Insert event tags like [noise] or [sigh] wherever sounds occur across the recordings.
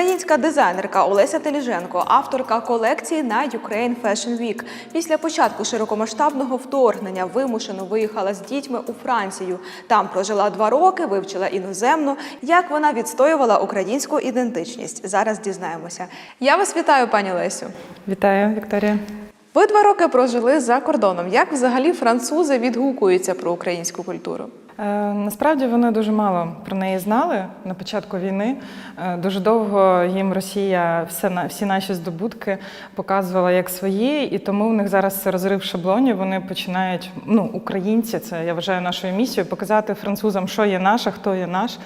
Українська дизайнерка Олеся Теліженко, авторка колекції на Ukraine Fashion Week. Після початку широкомасштабного вторгнення вимушено виїхала з дітьми у Францію. Там прожила два роки, вивчила іноземну. Як вона відстоювала українську ідентичність? Зараз дізнаємося. Я вас вітаю, пані Лесю. Вітаю, Вікторія. Ви два роки прожили за кордоном. Як взагалі французи відгукуються про українську культуру? Е, насправді вони дуже мало про неї знали на початку війни. Е, дуже довго їм Росія все на всі наші здобутки показувала як свої, і тому в них зараз розрив шаблонів. Вони починають, ну, українці, це я вважаю нашою місією, показати французам, що є наше, хто є наш.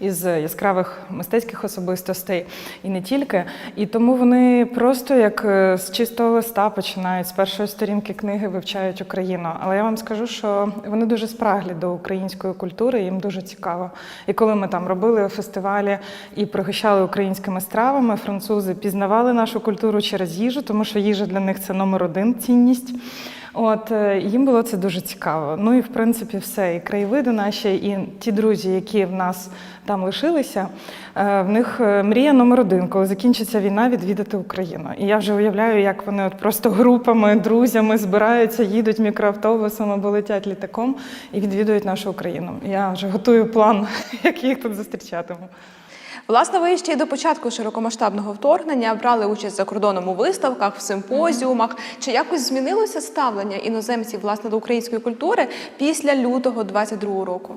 Із яскравих мистецьких особистостей і не тільки. І тому вони просто як е, з чистого листа починають з першої сторінки книги вивчають Україну. Але я вам скажу, що вони дуже спраглі до української культури, їм дуже цікаво. І коли ми там робили фестивалі і пригощали українськими стравами, французи пізнавали нашу культуру через їжу, тому що їжа для них це номер один цінність. От е, їм було це дуже цікаво. Ну і в принципі, все. І краєвиди наші, і ті друзі, які в нас там лишилися, е, в них е, мрія номер один, коли закінчиться війна, відвідати Україну. І я вже уявляю, як вони от просто групами, друзями збираються, їдуть мікроавтобусом або летять літаком і відвідують нашу Україну. Я вже готую план, [laughs] як їх тут зустрічатиму. Власне, ви ще й до початку широкомасштабного вторгнення брали участь за кордоном у виставках, в симпозіумах. Чи якось змінилося ставлення іноземців власне до української культури після лютого 22 року?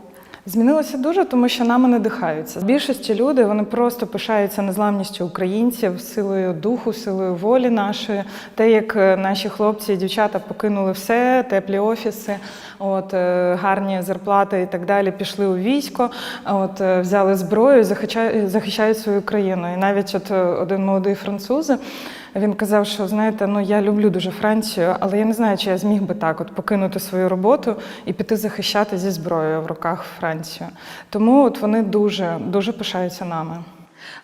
Змінилося дуже, тому що нами надихаються. Більшості люди вони просто пишаються незламністю українців, силою духу, силою волі нашої. Те, як е, наші хлопці і дівчата покинули все, теплі офіси, от е, гарні зарплати і так далі, пішли у військо, от е, взяли зброю, захищають, свою країну. І навіть от один молодий француз. Він казав, що знаєте, ну я люблю дуже Францію, але я не знаю, чи я зміг би так от покинути свою роботу і піти захищати зі зброєю в руках Францію. Тому от вони дуже дуже пишаються нами.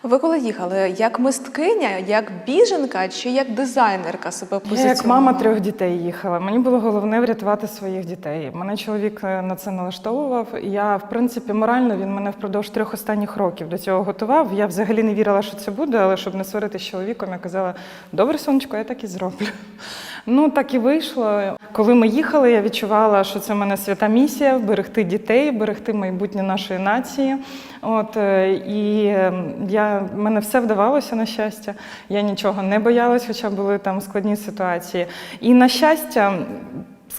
Ви коли їхали як мисткиня, як біженка чи як дизайнерка себе Я як мама трьох дітей їхала. Мені було головне врятувати своїх дітей. Мене чоловік е, на це налаштовував. Я, в принципі, морально він мене впродовж трьох останніх років до цього готував. Я взагалі не вірила, що це буде, але щоб не сварити з чоловіком, я казала: добре, сонечко, я так і зроблю. [laughs] Ну так і вийшло. Коли ми їхали, я відчувала, що це в мене свята місія берегти дітей, берегти майбутнє нашої нації. От е, і е, я мене все вдавалося на щастя. Я нічого не боялась, хоча були там складні ситуації. І на щастя,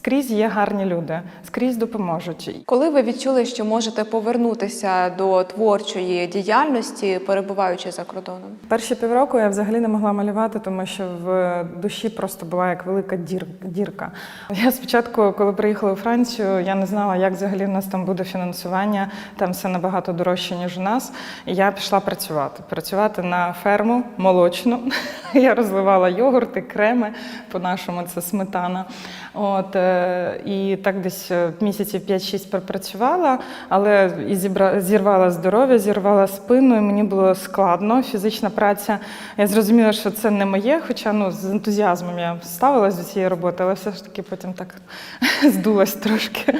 скрізь є гарні люди, скрізь допоможуть. Коли ви відчули, що можете повернутися до творчої діяльності, перебуваючи за кордоном? Перші півроку я взагалі не могла малювати, тому що в душі просто була як велика дір, дірка. Я спочатку, коли приїхала у Францію, я не знала, як взагалі в нас там буде фінансування. Там все набагато дорожче, ніж у нас. І я пішла працювати. Працювати на ферму молочну. [laughs] Я розливала йогурти, креми, по-нашому це сметана. От, е, і так десь е, місяців 5-6 пропрацювала, але і зібра, зірвала здоров'я, зірвала спину, і мені було складно. Фізична праця. Я зрозуміла, що це не моє, хоча ну, з ентузіазмом я ставилась до цієї роботи, але все ж таки потім так [laughs] здулась трошки.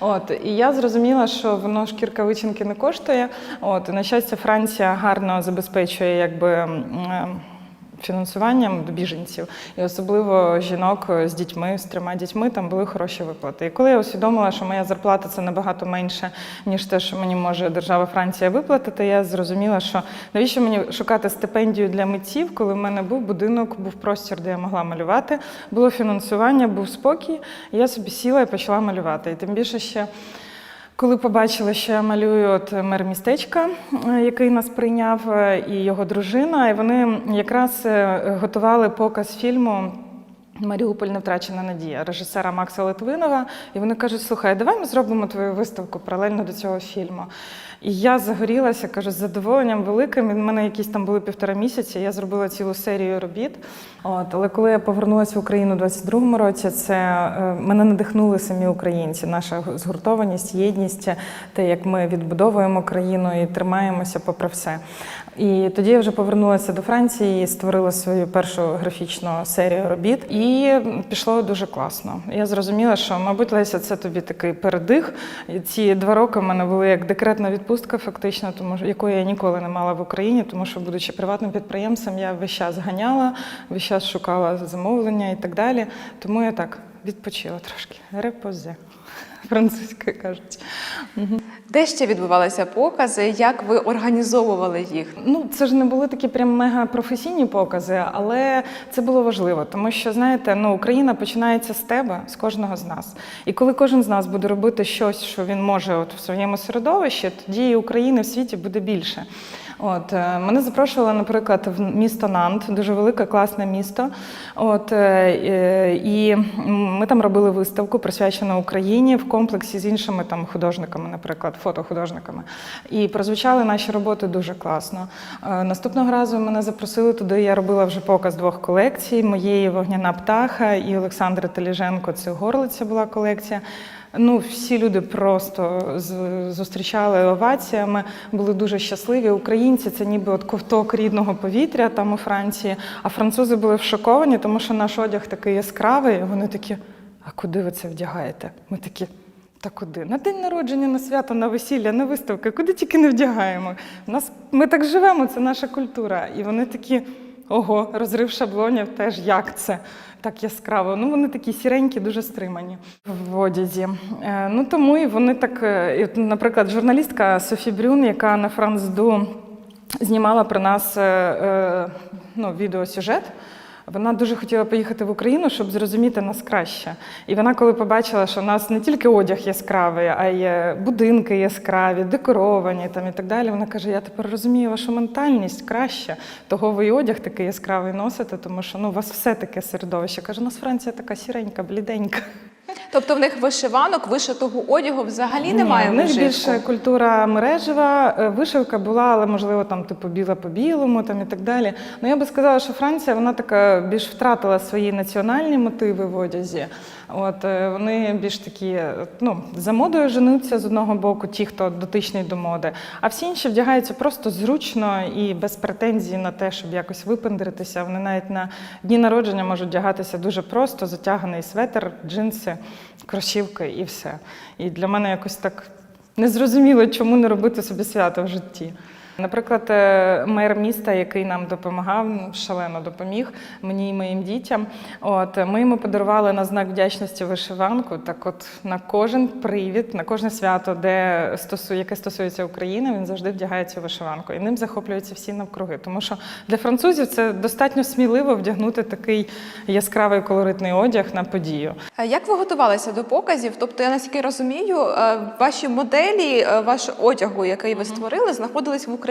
От, і я зрозуміла, що воно шкірка вичинки не коштує. От, на щастя, Франція гарно забезпечує якби. Е, фінансуванням біженців, і особливо жінок з дітьми, з трьома дітьми, там були хороші виплати. І коли я усвідомила, що моя зарплата це набагато менше, ніж те, що мені може держава Франція виплатити, я зрозуміла, що навіщо мені шукати стипендію для митців, коли в мене був будинок, був простір, де я могла малювати, було фінансування, був спокій. І я собі сіла і почала малювати. І тим більше ще. Коли побачила, що я малюю от мер містечка, е, який нас прийняв, е, і його дружина, і вони якраз е, готували показ фільму. Маріуполь не втрачена надія режисера Макса Литвинова. І вони кажуть: слухай, давай ми зробимо твою виставку паралельно до цього фільму. І я загорілася, кажу, з задоволенням великим. У мене якісь там були півтора місяці. Я зробила цілу серію робіт. От, але коли я повернулася в Україну у 22-му році, це е, мене надихнули самі українці, наша згуртованість, єдність, те, як ми відбудовуємо країну і тримаємося попри все. І тоді я вже повернулася до Франції створила свою першу графічну серію робіт. І пішло дуже класно. Я зрозуміла, що, мабуть, Леся, це тобі такий передих. Ці два роки в мене були як декретна відпустка, фактично, тому якої я ніколи не мала в Україні, тому що, будучи приватним підприємцем, я весь час ганяла, весь час шукала замовлення і так далі. Тому я так відпочила трошки. Репозе, французькою кажуть. Де ще відбувалися покази? Як ви організовували їх? Ну, це ж не були такі прям мега професійні покази, але це було важливо, тому що знаєте, ну Україна починається з тебе, з кожного з нас. І коли кожен з нас буде робити щось, що він може от в своєму середовищі, тоді і України в світі буде більше. От е, мене запрошували, наприклад, в місто Нант, дуже велике, класне місто. От е, е, і ми там робили виставку, присвячену Україні в комплексі з іншими там художниками, наприклад, фотохудожниками. І прозвучали наші роботи дуже класно. Наступного разу мене запросили туди. Я робила вже показ двох колекцій: моєї вогняна птаха і Олександри Теліженко. Це горлиця була колекція. Ну, всі люди просто зустрічали оваціями, були дуже щасливі. Українці це ніби от ковток рідного повітря там у Франції. А французи були шоковані, тому що наш одяг такий яскравий. Вони такі: а куди ви це вдягаєте? Ми такі. Та куди? На день народження, на свято, на весілля, на виставки, куди тільки не вдягаємо. Нас, ми так живемо, це наша культура. І вони такі, ого, розрив шаблонів теж як це так яскраво. Ну, вони такі сіренькі, дуже стримані в одязі. Е, ну тому і вони так, е, наприклад, журналістка Софі Брюн, яка на Францду знімала про нас е, ну, відеосюжет. Вона дуже хотіла поїхати в Україну, щоб зрозуміти нас краще. І вона, коли побачила, що у нас не тільки одяг яскравий, а й е, будинки яскраві, декоровані там і так далі. Вона каже: Я тепер розумію вашу ментальність краще. Того ви і одяг такий яскравий носите, тому що ну, у вас все таке середовище. Каже, у нас Франція така сіренька, бліденька. Тобто в них вишиванок, вишитого одягу взагалі немає Ні, в них вишивку? більше культура мережева. Е, Вишивка була, але можливо там типу біла по білому там і так далі. Ну я би сказала, що Франція вона така більш втратила свої національні мотиви в одязі. От е, вони більш такі, е, ну за модою женуться з одного боку, ті, хто дотичний до моди, а всі інші вдягаються просто зручно і без претензій на те, щоб якось випендритися. Вони навіть на дні народження можуть вдягатися дуже просто, затяганий светр, джинси, кросівки і все. І для мене якось так незрозуміло, чому не робити собі свято в житті. Наприклад, е, мер міста, який нам допомагав, ну, шалено допоміг мені і моїм дітям. От ми йому подарували на знак вдячності вишиванку. Так, от на кожен привід, на кожне свято, де стосу, яке стосується України, він завжди вдягає цю вишиванку. І ним захоплюються всі навкруги. Тому що для французів це достатньо сміливо вдягнути такий яскравий колоритний одяг на подію. Як ви готувалися до показів? Тобто, я наскільки розумію, е, ваші моделі, е, ваш одягу, який ви створили, знаходились в Україні.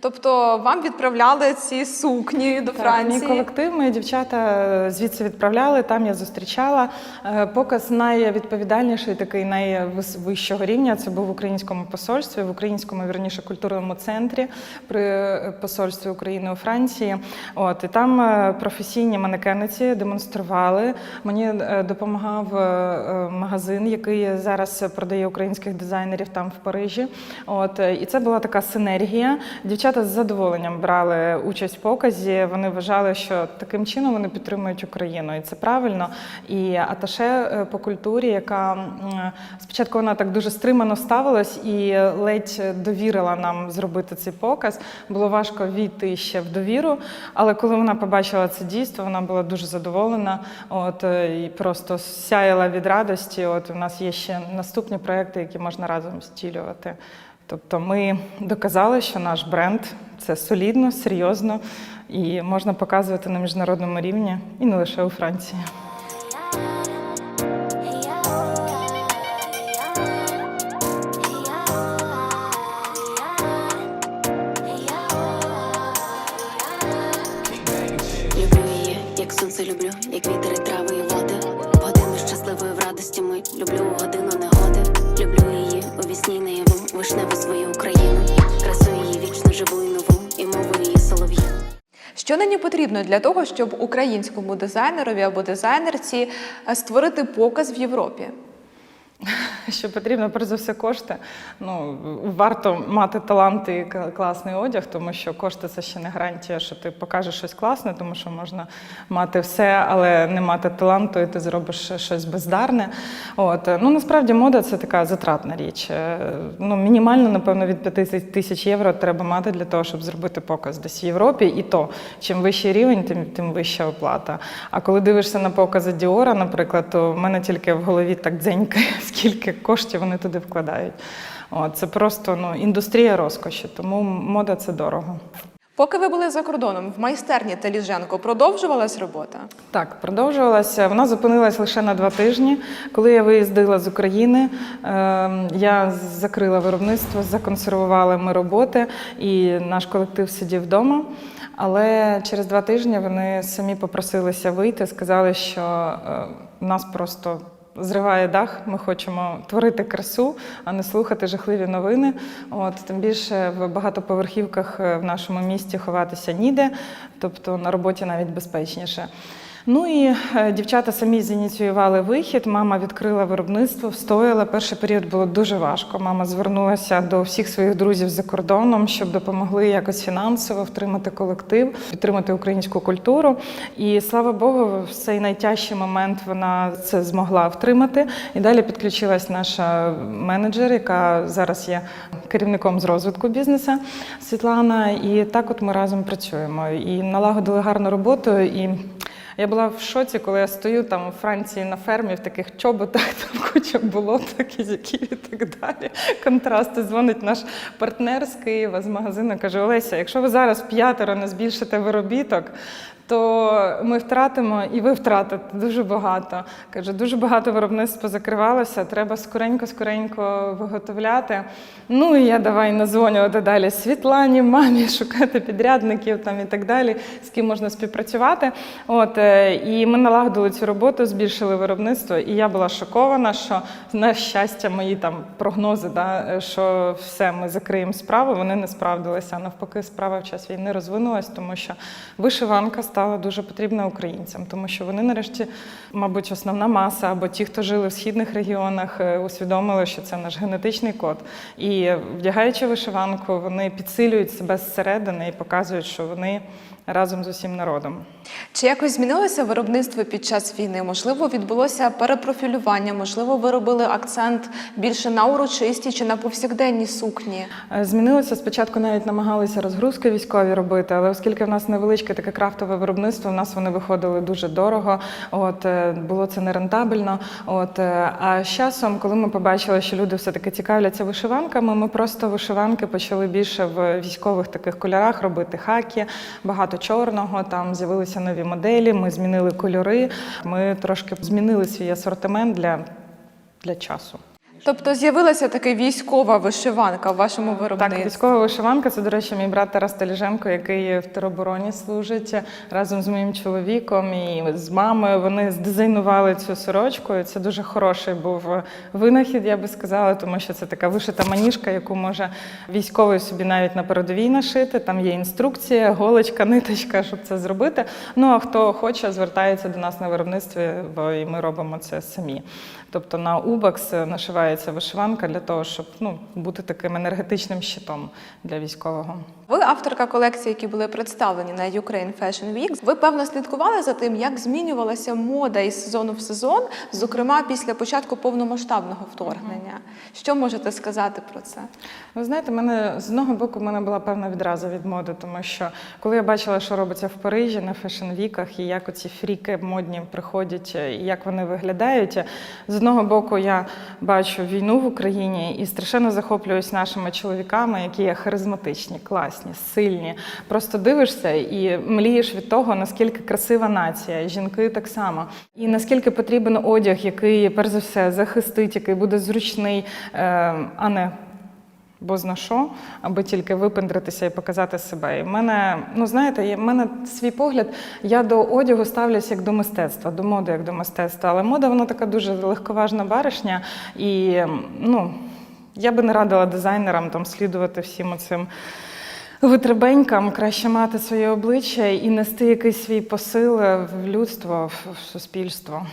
Тобто вам відправляли ці сукні до Так, Франції. Мій колектив, мої дівчата звідси відправляли. Там я зустрічала. Е, Показ найвідповідальніший, такий найвищого рівня. Це був в українському посольстві, в українському вірніше культурному центрі при е, посольстві України у Франції. От і там е, професійні манекениці демонстрували. Мені е, допомагав е, е, магазин, який зараз продає українських дизайнерів там в Парижі. От е, і це була така синергія. Дівчата з задоволенням брали участь в показі. Вони вважали, що таким чином вони підтримують Україну, і це правильно. І аташе е, по культурі, яка спочатку вона так дуже стримано ставилась і ледь довірила нам зробити цей показ. Було важко війти ще в довіру, але коли вона побачила це дійство, вона була дуже задоволена. От е, і просто сяяла від радості. От у нас є ще наступні проекти, які можна разом стілювати. Тобто ми доказали, що наш бренд це солідно, серйозно і можна показувати на міжнародному рівні і не лише у Франції. Що нині потрібно для того, щоб українському дизайнерові або дизайнерці е, створити показ в Європі? [laughs] що потрібно перш за все кошти. Ну варто мати талант і класний одяг, тому що кошти це ще не гарантія, що ти покажеш щось класне, тому що можна мати все, але не мати таланту, і ти зробиш щось бездарне. От ну насправді мода це така затратна річ. Е, Ну мінімально, напевно, від 5 тисяч євро треба мати для того, щоб зробити показ десь в Європі. І то чим вищий рівень, тим тим вища оплата. А коли дивишся на покази Діора, наприклад, то в мене тільки в голові так дзенькає, [laughs] скільки коштів вони туди вкладають. От, це просто ну, індустрія розкоші, тому мода це дорого. Поки ви були за кордоном в майстерні Теліженко, продовжувалась робота? Так, продовжувалася. Вона зупинилась лише на два тижні. Коли я виїздила з України, е, я закрила виробництво, законсервували ми роботи, і наш колектив сидів вдома. Але через два тижні вони самі попросилися вийти, сказали, що е, нас просто. Зриває дах, ми хочемо творити красу, а не слухати жахливі новини. От тим більше в багатоповерхівках е, в нашому місті ховатися ніде, тобто на роботі навіть безпечніше. Ну і е, дівчата самі зініціювали вихід. Мама відкрила виробництво, встояла. Перший період було дуже важко. Мама звернулася до всіх своїх друзів за кордоном, щоб допомогли якось фінансово втримати колектив, підтримати українську культуру. І слава Богу, в цей найтяжчий момент вона це змогла втримати. І далі підключилась наша менеджер, яка зараз є керівником з розвитку бізнесу Світлана. І так, от ми разом працюємо і налагодили гарну роботу. І я була в шоці, коли я стою там у Франції на фермі в таких чоботах, [laughs] там куча болот, кізяків і так далі. Контрасти дзвонить наш партнер з Києва з магазину. каже: Олеся, якщо ви зараз п'ятеро не збільшите виробіток, то ми втратимо і ви втратите дуже багато. Каже, дуже багато виробництв позакривалося, треба скоренько-скоренько виготовляти. Ну і я давай назвонювати далі Світлані, мамі, [laughs] шукати підрядників там і так далі, з ким можна співпрацювати. От е, і ми налагодили цю роботу, збільшили виробництво, і я була шокована, що на щастя, мої там прогнози, да, е, що все, ми закриємо справу, вони не справдилися. Навпаки, справа в час війни розвинулась, тому що вишиванка стала дуже потрібна українцям, тому що вони нарешті, мабуть, основна маса або ті, хто жили в східних регіонах, е, усвідомили, що це наш генетичний код. І вдягаючи вишиванку, вони підсилюють себе зсередини і показують, що вони разом з усім народом. Чи якось змінилося виробництво під час війни? Можливо, відбулося перепрофілювання, можливо, ви робили акцент більше на урочисті чи на повсякденні сукні? Е, Змінилося спочатку, навіть намагалися розгрузки військові робити, але оскільки в нас невеличке таке крафтове виробництво, в нас вони виходили дуже дорого. От е, було це нерентабельно. От е, а з часом, коли ми побачили, що люди все таки цікавляться вишиванками, ми просто вишиванки почали більше в військових таких кольорах робити хакі, багато чорного. Там з'явилися нові моделі. Ми змінили кольори. Ми трошки змінили свій асортимент для, для часу. Тобто з'явилася така військова вишиванка в вашому виробництві? Так, військова вишиванка. Це, до речі, мій брат Тарас Теліженко, який в теробороні служить разом з моїм чоловіком і з мамою. Вони здизайнували цю сорочку. І це дуже хороший був винахід, я би сказала, тому що це така вишита маніжка, яку може військовий собі навіть на передовій нашити. Там є інструкція, голочка, ниточка, щоб це зробити. Ну а хто хоче, звертається до нас на виробництві, бо і ми робимо це самі. Тобто на Убакс нашивається вишиванка для того, щоб ну, бути таким енергетичним щитом для військового. Ви авторка колекцій, які були представлені на Ukraine Fashion Week. Ви певно слідкували за тим, як змінювалася мода із сезону в сезон, зокрема після початку повномасштабного вторгнення. Що можете сказати про це? Ви знаєте, мене з одного боку в мене була певна відраза від моди, тому що коли я бачила, що робиться в Парижі на фешн-віках, і як оці фріки модні приходять, і як вони виглядають. З одного боку, я бачу війну в Україні і страшенно захоплююсь нашими чоловіками, які є харизматичні, класні, сильні. Просто дивишся і млієш від того, наскільки красива нація, жінки так само, і наскільки потрібен одяг, який перш за все захистить, який буде зручний, е, а не Бо зна що, аби тільки випендритися і показати себе. І в мене, ну знаєте, в мене свій погляд. Я до одягу ставлюся як до мистецтва, до моди як до мистецтва. Але мода вона така дуже легковажна баришня. І ну, я би не радила дизайнерам там слідувати всім оцим витребенькам, краще мати своє обличчя і нести якийсь свій посил в людство, в суспільство.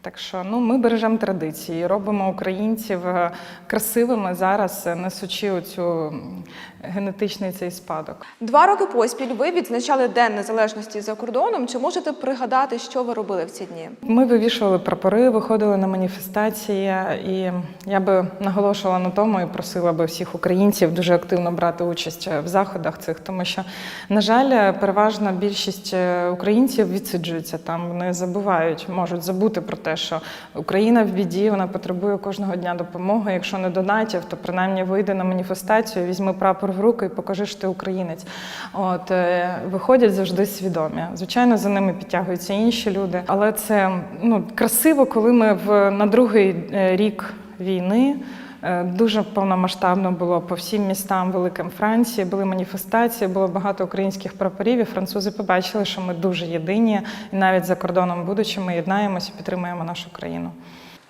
Так що ну, ми бережемо традиції, робимо українців е, красивими зараз, е, несучи оцю м, генетичний цей спадок. Два роки поспіль ви відзначали День Незалежності за кордоном. Чи можете пригадати, що ви робили в ці дні? Ми вивішували прапори, виходили на маніфестації, і я би наголошувала на тому і просила би всіх українців дуже активно брати участь в заходах цих, тому що, на жаль, переважна більшість е, українців відсиджуються там. Вони забувають, можуть забути про те, що Україна в біді, вона потребує кожного дня допомоги. Якщо не донатів, то принаймні вийди на маніфестацію, візьми прапор в руки і покажи, що ти українець. От е, виходять завжди свідомі. Звичайно, за ними підтягуються інші люди, але це ну красиво, коли ми в на другий е, рік війни. Е, Дуже повномасштабно було по всім містам великим Франції. Були маніфестації, було багато українських прапорів. І французи побачили, що ми дуже єдині, і навіть за кордоном будучи, ми єднаємося, підтримуємо нашу країну.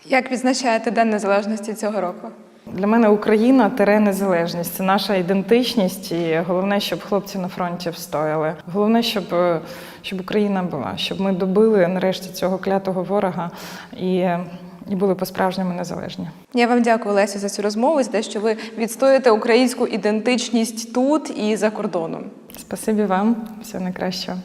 Як відзначаєте День Незалежності цього року? Для мене Україна тере незалежність. Це наша ідентичність, і головне, щоб хлопці на фронті встояли. Головне, щоб, е, щоб Україна була, щоб ми добили нарешті цього клятого ворога і, і були по-справжньому незалежні. Я вам дякую, Леся, за цю розмову, за те, що ви відстоюєте українську ідентичність тут і за кордоном. Спасибі вам, все найкращого.